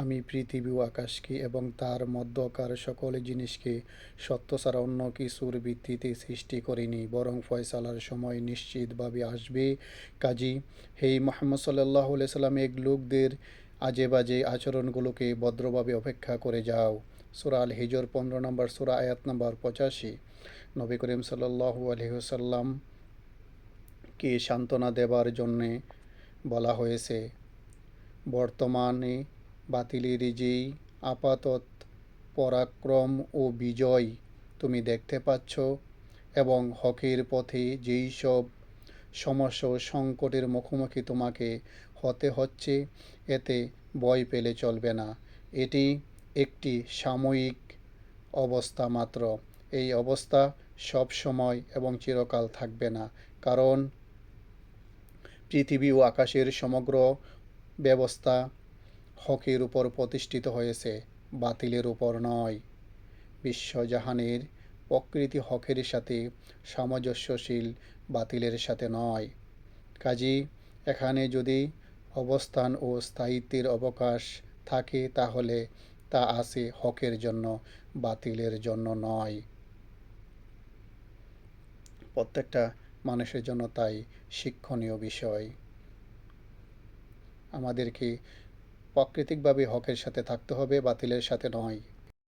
আমি পৃথিবী আকাশকে এবং তার মধ্যকার সকল জিনিসকে সত্য ছাড়া অন্য কিছুর ভিত্তিতে সৃষ্টি করিনি, বরং ফয়সালার সময় নিশ্চিতভাবে আসবে। কাজী হেই মোহাম্মদ সাল্লাহ সাল্লাম, এক লোকদের আজে বাজে আচরণগুলোকে ভদ্রভাবে অপেক্ষা করে যাও। সুরা আল হিজর পনেরো নম্বর, সুরা আয়াত নম্বর পঁচাশি। নবী করিম সাল্লাহু আলহিহসাল্লামকে সান্ত্বনা দেবার জন্যে বলা হয়েছে, বর্তমানে বাতিলের যেই আপাতত পরাক্রম ও বিজয় তুমি দেখতে পাচ্ছ এবং হকের পথে যেই সব সমস্যা ও সংকটের মুখোমুখি তোমাকে হতে হচ্ছে, এতে ভয় পেলে চলবে না। এটি একটি সাময়িক অবস্থা মাত্র। এই অবস্থা সব সময় এবং চিরকাল থাকবে না, কারণ পৃথিবী ও আকাশের সমগ্র ব্যবস্থা হকের উপর প্রতিষ্ঠিত হয়েছে, বাতিলের উপর নয়। বিশ্বজাহানের প্রকৃতি হকের সাথে সামঞ্জস্যশীল, বাতিলের সাথে নয়। কাজী, এখানে যদি অবস্থান ও স্থায়িত্বের অবকাশ থাকে, তাহলে তা আছে হকের জন্য, বাতিলের জন্য নয়। প্রত্যেকটা মানুষের জন্য তাই শিক্ষণীয় বিষয়। আমাদেরকে প্রাকৃতিকভাবে হকের সাথে থাকতে হবে বাতিলের সাথে নয়।